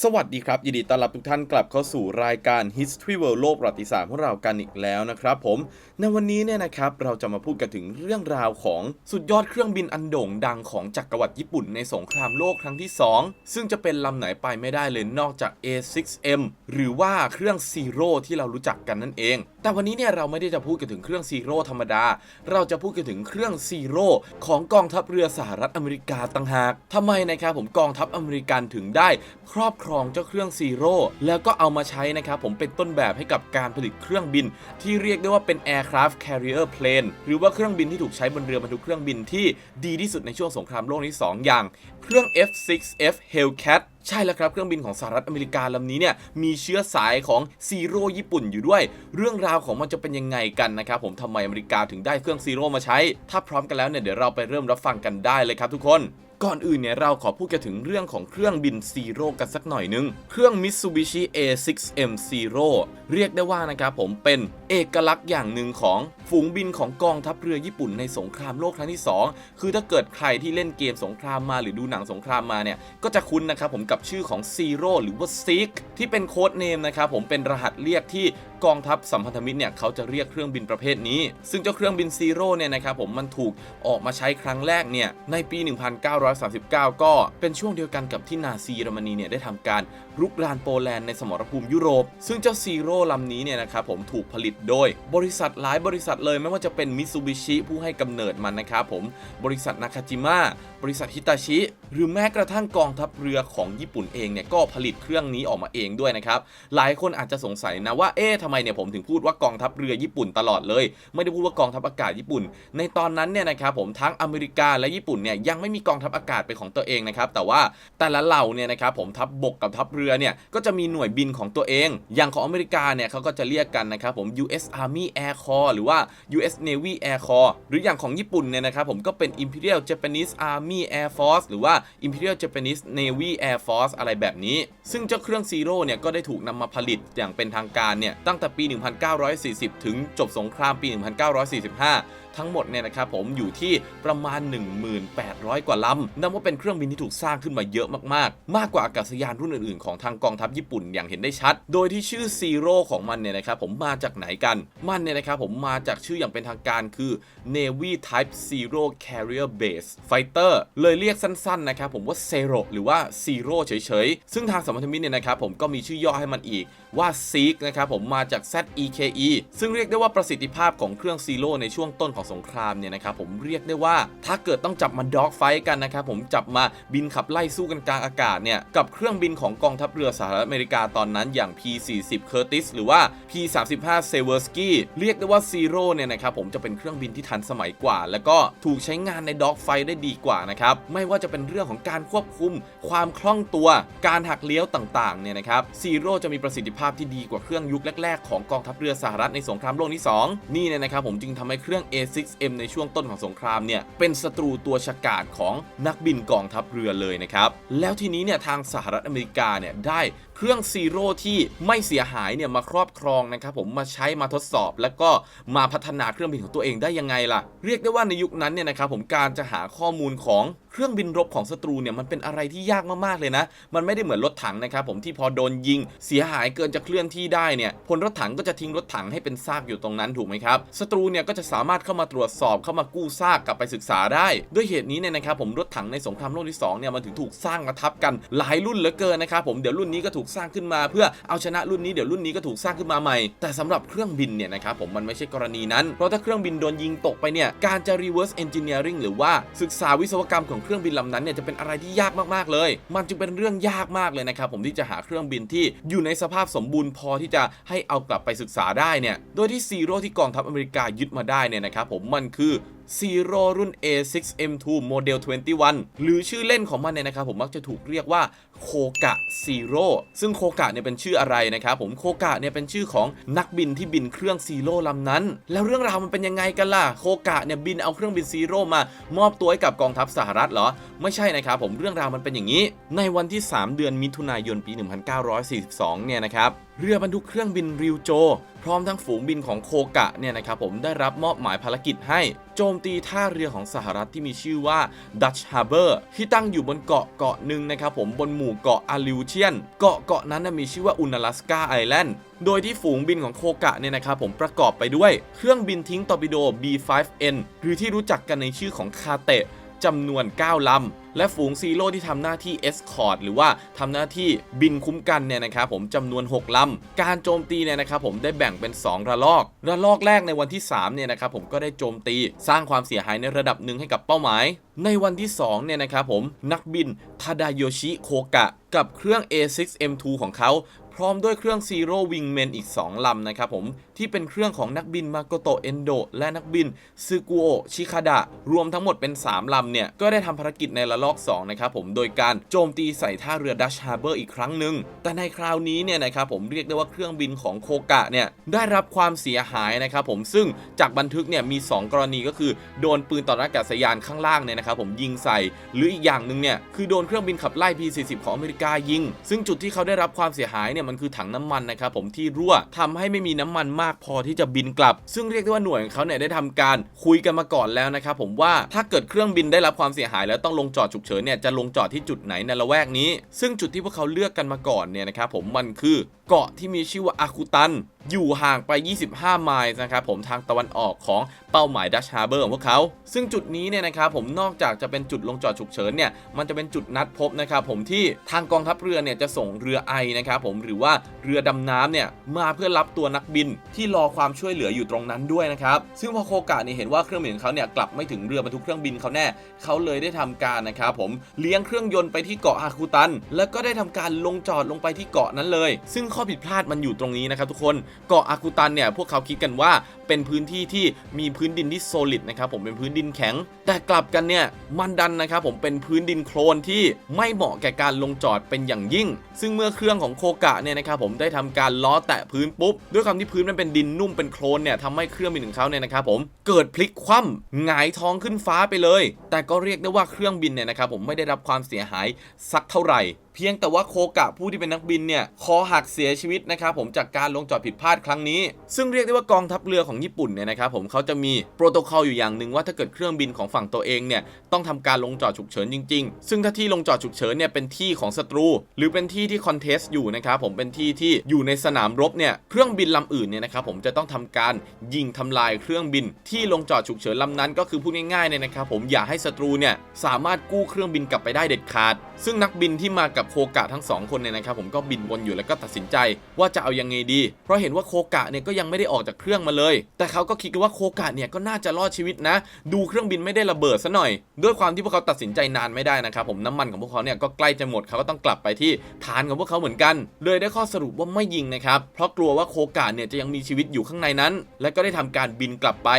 สวัสดีครับ ยินดีต้อนรับทุกท่านกลับเข้าสู่รายการ History World โลกประวัติศาสตร์ของเรากันอีกแล้วนะครับผม ในวันนี้เนี่ยนะครับเราจะมาพูดกันถึงเรื่องราวของสุดยอดเครื่องบินอันโด่งดังของจักรวรรดิญี่ปุ่นในสงครามโลกครั้งที่ 2 ซึ่งจะเป็นลำไหนไปไม่ได้เลยนอกจาก A6M หรือว่าเครื่องซีโร่ที่เรารู้จักกันนั่นเอง แต่วันนี้เนี่ยเราไม่ได้จะพูดกันถึงเครื่องซีโร่ธรรมดา เราจะพูดกันถึงเครื่องซีโร่ของกองทัพเรือสหรัฐอเมริกาต่างหากทำไมนะครับผมกองทัพอเมริกันถึงได้ครอบครองเจ้าเครื่องซีโร่แล้วก็เอามาใช้นะครับผมเป็นต้นแบบให้กับการผลิตเครื่องบิน ที่เรียกได้ว่าเป็น aircraft carrier plane หรือว่าเครื่องบินที่ถูกใช้บนเรือบรรทุกเครื่องบินที่ดีที่สุดในช่วงสงครามโลกที่สองอย่าง เครื่อง F6F Hellcat ใช่แล้วครับ เครื่องบินของสหรัฐอเมริกาลำนี้เนี่ยมีเชื้อสายของซีโร่ญี่ปุ่นอยู่ด้วย เรื่องราวของมันจะเป็นยังไงกันนะครับผมทำไมอเมริกาถึงได้เครื่องซีโร่มาใช้ ถ้าพร้อมกันแล้วเนี่ยเดี๋ยวเราไปเริ่มรับฟังกันได้เลยครับทุกคน ก่อนอื่นเนี่ยเราขอพูดกันถึงเรื่องของเครื่องบินซีโร่กันสักหน่อยนึง เครื่อง Mitsubishi A6M Zero เรียกได้ว่านะครับผมเป็น เอกลักษณ์อย่างหนึ่งของฝูงบินของกองทัพเรือญี่ปุ่นในสงครามโลกครั้งที่ 2 คือถ้าเกิดใครที่เล่นเกมสงครามมาหรือดูหนังสงครามมาเนี่ย ก็จะคุ้นนะครับผมกับชื่อของ Zero หรือว่า Seek ที่เป็นโค้ดเนมนะครับผมเป็นรหัสเรียกที่กองทัพสัมพันธมิตรเนี่ยเขาจะเรียกเครื่องบินประเภทนี้ ซึ่งเจ้าเครื่องบินซีโร่เนี่ยนะครับผมมันถูกออกมาใช้ครั้งแรกเนี่ยในปี 1939 ก็เป็นช่วงเดียวกันกับที่นาซีเยอรมนีเนี่ยได้ทำการรุกรานโปแลนด์ในสมรภูมิยุโรป ซึ่งเจ้าซีโร่ลำนี้เนี่ยนะครับผมถูกผลิตโดย บริษัทหลายบริษัทเลยไม่ว่าจะเป็นมิ t ซูบิชิผู้ให้กำเนิดมันนะครับผมบริษัทนาคาจิมะบริษัทฮิตาชิ หรือแม้กระทั่งกองทัพเรือของญี่ปุ่นเองเนี่ยก็ผลิตเครื่องนี้ออกมาเองด้วยนะครับหลายคนอาจจะสงสัยนะว่าเอ๊ะทำไมเนี่ยผมถึงพูดว่ากองทัพเรือญี่ปุ่นตลอดเลย ไม่ได้พูดว่ากองทัพอากาศญี่ปุ่น ในตอนนั้นเนี่ยนะครับผมทั้งอเมริกาและญี่ปุ่นเนี่ยยังไม่มีกองทัพอากาศเป็นของตัวเองนะครับแต่ว่าแต่ละเหล่าเนี่ยนะครับผมทัพบกกับทัพเรือเนี่ยก็จะมีหน่วยบินของตัวเอง อย่างของอเมริกาเนี่ยเขาก็จะเรียกกันนะครับผม US Army Air Corps หรือว่า US Navy Air Corps หรืออย่างของญี่ปุ่นเนี่ยนะครับผมก็เป็น Imperial Japanese Army Air Force หรือว่า Imperial Japanese Navy Air Force อะไรแบบนี้ ซึ่งเจ้าเครื่องซีโร่เนี่ยก็ได้ถูกนำมาผลิตอย่างเป็นทางการเนี่ยตั้งแต่ปี 1940 ถึงจบสงครามปี 1945 ทั้งหมดเนี่ยนะครับผมอยู่ที่ประมาณ 1,800 กว่าลำนับว่าเป็นเครื่องบินที่ถูกสร้างขึ้นมาเยอะมากๆ มากกว่าอากาศยานรุ่นอื่นๆ ของทางกองทัพญี่ปุ่นอย่างเห็นได้ชัด โดยที่ชื่อซีโร่ของมันเนี่ยนะครับผมมาจากไหนกัน มันเนี่ยนะครับผมมาจากชื่ออย่างเป็นทางการคือ Navy Type Zero Carrier Base Fighter เลยเรียกสั้นๆนะครับผมว่า Zero หรือว่า Zero เฉยๆ ซึ่งทางสมรรถมิตรเนี่ยนะครับผมก็มีชื่อย่อให้มันอีกว่า Seek นะครับผมมาจาก ZEKE ซึ่งเรียกได้ว่าประสิทธิภาพของเครื่องซีโร่ในช่วงต้นของสงครามเนี่ยนะครับผมเรียกได้ว่าถ้าเกิดต้องจับมาด็อกไฟกันนะครับผมจับมาบินขับไล่สู้กันกลางอากาศเนี่ยกับเครื่องบินของกองทัพเรือสหรัฐอเมริกาตอนนั้นอย่าง P40 Curtis หรือว่า P35 Seversky เรียกได้ว่า Zero เนี่ยนะครับผมจะเป็นเครื่องบินที่ทันสมัยกว่า แล้วก็ถูกใช้งานในด็อกไฟได้ดีกว่านะครับไม่ว่าจะเป็นเรื่องของการควบคุม ความคล่องตัว การหักเลี้ยวต่างๆเนี่ยนะครับ Zero จะมีประสิทธิภาพที่ดีกว่าเครื่องยุคแรก ๆ ของกองทัพเรือสหรัฐในสงครามโลกที่ 2 นี่เนี่ยนะครับผมจึงทำให้เครื่อง A A6M ในช่วงต้นของสงครามเนี่ยเป็นศัตรูตัวฉกาจของนักบินกองทัพเรือเลยนะครับ แล้วทีนี้เนี่ยทางสหรัฐอเมริกาเนี่ยได้เครื่องซีโร่ที่ไม่เสียหายเนี่ยมาครอบครองนะครับผมมาใช้มาทดสอบ แล้วก็มาพัฒนาเครื่องบินของตัวเองได้ยังไงล่ะ เรียกได้ว่าในยุคนั้นเนี่ยนะครับผมการจะหาข้อมูลของ เครื่องบินรบของศัตรูเนี่ยมันเป็นอะไรที่ยากมากๆเลยนะ มันไม่ได้เหมือนรถถังนะครับผมที่พอโดนยิง เสียหายเกินจะเคลื่อนที่ได้เนี่ยพลรถถังก็จะทิ้งรถถังให้เป็นซากอยู่ตรงนั้นถูกไหมครับศัตรูเนี่ยก็จะสามารถเข้ามาตรวจสอบเข้ามากู้ซากกลับไปศึกษาได้ ด้วยเหตุนี้เนี่ยนะครับผมรถถังในสงครามโลกที่2เนี่ยมันถึงถูกสร้างมาทับกันหลายรุ่นเหลือเกินนะครับผมเดี๋ยวรุ่นนี้ก็ถูกสร้างขึ้นมา เพื่อเอาชนะรุ่นนี้เดี๋ยวรุ่นนี้ก็ถูกสร้างขึ้นมาใหม่ แต่สำหรับเครื่องบินเนี่ยนะครับผมมันไม่ใช่กรณีนั้นเพราะถ้าเครื่องบินโดนยิงตกไปเนี่ยการจะ reverse engineering หรือว่าศึกษาวิศวกรรมของเครื่องบินลำนั้นเนี่ยจะเป็นอะไรที่ยากมากๆเลย มันจึงเป็นเรื่องยากมากเลยนะครับผมที่จะหาเครื่องบินที่อยู่ในสภาพสมบูรณ์พอที่จะให้เอากลับไปศึกษาได้เนี่ยโดยที่ซีโร่ที่กองทัพอเมริกายึดมาได้เนี่ยนะครับผมมันคือซีโร่รุ่น A6M2 Model 21 หรือชื่อเล่นของมันเนี่ยนะครับผมมักจะถูกเรียกว่าโคกะซีโร่ซึ่งโคกะเนี่ยเป็นชื่ออะไรนะครับผมโคกะเนี่ยเป็นชื่อของนักบินที่บินเครื่องซีโร่ลำนั้น แล้วเรื่องราวมันเป็นยังไงกันล่ะโคกะเนี่ยบินเอาเครื่องบินซีโร่มามอบตัวให้กับกองทัพสหรัฐเหรอ ไม่ใช่นะครับผมเรื่องราวมันเป็นอย่างนี้ ในวันที่ 3 เดือนมิถุนายนปี 1942 เนี่ยนะครับเรือบรรทุกเครื่องบินริวโจ พร้อมทั้งฝูงบินของโคกะเนี่ยนะครับผมได้รับมอบหมายภารกิจให้ โจมตีท่าเรือของสหรัฐที่มีชื่อว่า Dutch Harbor ที่ตั้งอยู่บนเกาะเกาะหนึ่งนะครับผมบนหมู่เกาะอาลิวเชียน เกาะเกาะนั้นมีชื่อว่าอุนาลัสกาไอแลนด์โดยที่ฝูงบินของโคกะเนี่ยนะครับผมประกอบไปด้วย เครื่องบินทิ้งตอร์ปิโด B5N หรือที่รู้จักกันในชื่อของคาเตะ จำนวน 9 ลำ และฝูงซีโร่ที่ทำหน้าที่เอสคอร์ดหรือว่าทำหน้าที่บินคุ้มกันเนี่ยนะครับผมจำนวน 6 ลำ การโจมตีเนี่ยนะครับผมได้แบ่งเป็น 2 ระลอก ระลอกแรกในวันที่ 3 เนี่ยนะครับผมก็ได้โจมตีสร้างความเสียหายในระดับหนึ่งให้กับเป้าหมาย ในวันที่ 2 เนี่ยนะครับผมนักบินทาดาโยชิโคกะ กับเครื่อง A6M2 ของเขาพร้อมด้วยเครื่อง Zero Wingman อีก 2 ลำนะครับผมที่เป็นเครื่องของนักบินมาโกโตเอนโดและนักบินซึกุโอชิคาดะรวมทั้งหมดเป็น 3 ลำเนี่ย ก็ได้ทำภารกิจในระลอก 2 นะครับผมโดยการโจมตีใส่ท่าเรือดัชฮาร์เบอร์อีกครั้งหนึ่งแต่ในคราวนี้เนี่ยนะครับผมเรียกได้ว่าเครื่องบินของโคกะเนี่ย ได้รับความเสียหายนะครับผมซึ่งจากบันทึกเนี่ยมี 2 กรณีก็คือ โดนปืนต่ออากาศยานข้างล่างเนี่ยนะครับผมยิงใส่ หรืออีกอย่างหนึ่งเนี่ยคือโดนเครื่องบินขับไล่ P40 ของอเมริกายิง ซึ่งจุดที่เขาได้รับความเสียหายเนี่ยมันคือถังน้ำมันนะครับผมที่รั่วทำให้ไม่มีน้ำมันมากพอที่จะบินกลับ ซึ่งเรียกได้ว่าหน่วยของเขาเนี่ยได้ทำการคุยกันมาก่อนแล้วนะครับผมว่าถ้าเกิดเครื่องบินได้รับความเสียหายแล้วต้องลงจอดฉุกเฉินเนี่ยจะลงจอดที่จุดไหนในละแวกนี้ ซึ่งจุดที่พวกเขาเลือกกันมาก่อนเนี่ยนะครับผมมันคือเกาะที่มีชื่อว่าอาคุตัน อยู่ห่างไป 25 ไมล์นะครับผมทางตะวันออกของเป้าหมายดัชฮาร์เบอร์ของพวกเขา ซึ่งจุดนี้เนี่ยนะครับผมนอกจากจะเป็นจุดลงจอดฉุกเฉินเนี่ยมันจะเป็นจุดนัดพบนะครับผมที่ทางกองทัพเรือเนี่ยจะส่งเรือไอนะครับผมหรือว่าเรือดำน้ำเนี่ยมาเพื่อรับตัวนักบินที่รอความช่วยเหลืออยู่ตรงนั้นด้วยนะครับซึ่งพอโคกะเนี่ยเห็นว่าเครื่องบินของเขาเนี่ยกลับไม่ถึงเรือบรรทุกเครื่องบินเขาแน่เขาเลยได้ทำการนะครับผมเลี้ยงเครื่องยนต์ไปที่เกาะอาคุตัน แล้วก็ได้ทำการลงจอดลงไปที่เกาะนั้นเลย ซึ่งข้อผิดพลาดมันอยู่ตรงนี้นะครับทุกคนเกาะอาคุตันเนี่ยพวกเขาคิดกันว่าเป็นพื้นที่ที่มีพื้นดินที่โซลิดนะครับผมเป็นพื้นดินแข็ง แต่กลับกันเนี่ยมันดันนะครับผมเป็นพื้นดินโคลนที่ไม่เหมาะแก่การลงจอดเป็นอย่างยิ่ง ซึ่งเมื่อเครื่องของโคกะเนี่ยนะครับผมได้ทำการล้อแตะพื้นปุ๊บ ด้วยความที่พื้นมันเป็นดินนุ่มเป็นโคลนเนี่ยทำให้เครื่องบินของเขาเนี่ยนะครับผมเกิดพลิกคว่ำหงายท้องขึ้นฟ้าไปเลย แต่ก็เรียกได้ว่าเครื่องบินเนี่ยนะครับผมไม่ได้รับความเสียหายสักเท่าไหร่ เพียงแต่ว่าโคกะผู้ที่เป็นนักบินเนี่ยคอหักเสียชีวิตนะครับผมจากการลงจอดผิดพลาดครั้งนี้ ซึ่งเรียกได้ว่ากองทัพเรือของญี่ปุ่นเนี่ยนะครับผมเขาจะมีโปรโตคอลอยู่อย่างหนึ่งว่าถ้าเกิดเครื่องบินของฝั่งตัวเองเนี่ยต้องทำการลงจอดฉุกเฉินจริง ๆ ซึ่งถ้าที่ลงจอดฉุกเฉินเนี่ยเป็นที่ของศัตรู หรือเป็นที่ที่คอนเทสต์อยู่นะครับผมเป็นที่ที่อยู่ในสนามรบเนี่ยเครื่องบินลำอื่นเนี่ยนะครับผมจะต้องทำการยิงทำลายเครื่องบิน ที่ลงจอดฉุกเฉินลำนั้น ก็คือพูดง่ายๆเนี่ยนะครับผมอย่าให้ศัตรูเนี่ยสามารถกู้เครื่องบินกลับไปได้เด็ดขาด ซึ่งนักบินที่มากับโคกะทั้งสองคนเนี่ยนะครับผมก็บินวนอยู่แล้วก็ตัดสินใจว่าจะเอายังไงดี เพราะเห็นว่าโคกะเนี่ยก็ยังไม่ได้ออกจากเครื่องมาเลย แต่เขาก็คิดกันว่าโคกะเนี่ยก็น่าจะรอดชีวิตนะ ดูเครื่องบินไม่ได้ระเบิดซะหน่อย ด้วยความที่พวกเขาตัดสินใจนานไม่ได้นะครับผมน้ำมันของพวกเขาเนี่ยก็ใกล้จะหมดเขาก็ต้องกลับไปที่ฐานของพวกเขาเหมือนกัน เลยได้ข้อสรุปว่าไม่ยิงนะครับเพราะกลัวว่าโคกะเนี่ยจะยังมีชีวิตอยู่ข้างในนั้น และก็ได้ทำการบินกลับไป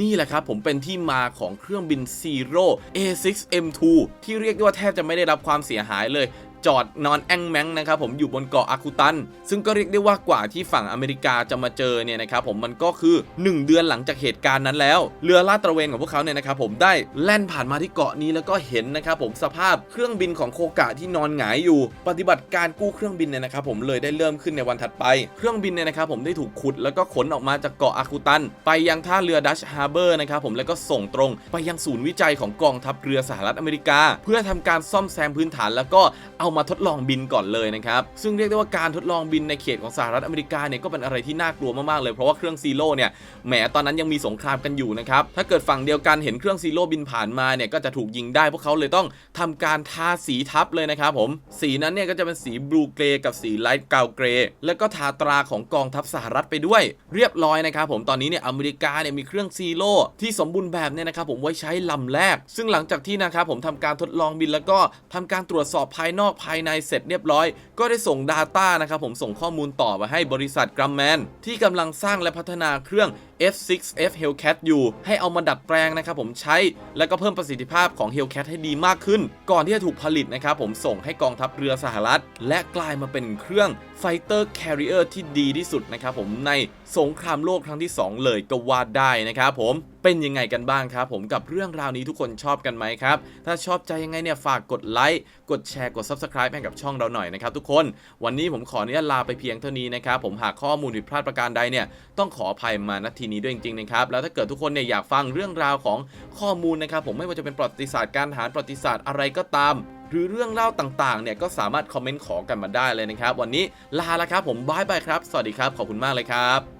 นี่แหละครับผมเป็นที่มาของเครื่องบิน Zero A6M2 ที่เรียกได้ว่าแทบจะไม่ได้รับความเสียหายเลย จอดนอนแองแมงนะครับผมอยู่บนเกาะอาคุตัน ซึ่งก็เรียกได้ว่ากว่าที่ฝั่งอเมริกาจะมาเจอเนี่ยนะครับผมมันก็คือ 1 เดือนหลังจากเหตุการณ์นั้นแล้ว เรือลาดตระเวนของพวกเขาเนี่ยนะครับผมได้แล่นผ่านมาที่เกาะนี้แล้วก็เห็นนะครับผมสภาพเครื่องบินของโคกะที่นอนหงายอยู่ ปฏิบัติการกู้เครื่องบินเนี่ยนะครับผมเลยได้เริ่มขึ้นในวันถัดไป เครื่องบินเนี่ยนะครับผมได้ถูกขุดแล้วก็ขนออกมาจากเกาะอาคุตัน ไปยังท่าเรือดัชฮาร์เบอร์นะครับผมแล้วก็ส่งตรงไปยังศูนย์วิจัยของกองทัพเรือสหรัฐอเมริกา เพื่อทำการซ่อมแซมพื้นฐานแล้วก็เอามาทดลองบินก่อนเลยนะครับ ซึ่งเรียกได้ว่าการทดลองบินในเขตของสหรัฐอเมริกาเนี่ยก็เป็นอะไรที่น่ากลัวมากๆเลยเพราะว่าเครื่องซีโร่เนี่ยแหมตอนนั้นยังมีสงครามกันอยู่นะครับถ้าเกิดฝั่งเดียวกันเห็นเครื่องซีโร่บินผ่านมาเนี่ยก็จะถูกยิงได้พวกเขาเลยต้องทำการทาสีทับเลยนะครับผมสีนั้นเนี่ยก็จะเป็นสีบลูเกรกับสีไลท์เกาเกรแล้วก็ทาตราของกองทัพสหรัฐไปด้วย เรียบร้อยนะครับผมตอนนี้เนี่ยอเมริกาเนี่ยมีเครื่องซีโร่ที่สมบูรณ์แบบเนี่ยนะครับผมไว้ใช้ลำแรก ซึ่งหลังจากที่นะครับผมทำการทดลองบินแล้วก็ทำการตรวจสอบภายนอกภายในเสร็จเรียบร้อย ก็ได้ส่ง Data นะครับผมส่งข้อมูลต่อไปให้บริษัทกรัมแมนที่กำลังสร้างและพัฒนาเครื่อง F6F Hellcat อยู่ ให้เอามาดัดแปลงนะครับผมใช้แล้วก็เพิ่มประสิทธิภาพของ Hellcat ให้ดีมากขึ้น ก่อนที่จะถูกผลิตนะครับผมส่งให้กองทัพเรือสหรัฐ และกลายมาเป็นเครื่องไฟเตอร์แคริเออร์ที่ดีที่สุดนะครับผมในสงครามโลกครั้งที่ 2 เลยก็ว่าได้นะครับผมเป็นยังไงกันบ้างครับผมกับเรื่องราวนี้ทุกคนชอบกันไหมครับ ถ้าชอบใจยังไงเนี่ยฝากกดไลค์กดแชร์กด Subscribe ให้กับช่องเราหน่อยนะครับทุกคนวันนี้ผมขออนุญาตลาไปเพียงเท่านี้นะครับผมหากข้อมูลผิดพลาดประการใดเนี่ยต้องขออภัยมาณทีนี้ด้วยจริงๆนะครับแล้วถ้าเกิดทุกคนเนี่ยอยากฟังเรื่องราวของข้อมูลนะครับผมไม่ว่าจะเป็นประวัติศาสตร์การทหารประวัติศาสตร์อะไรก็ตามหรือเรื่องเล่าต่างๆ เนี่ยก็สามารถคอมเมนต์ขอกันมาได้เลยนะครับ วันนี้ลาแล้วครับผมบายบายครับ สวัสดีครับ ขอบคุณมากเลยครับ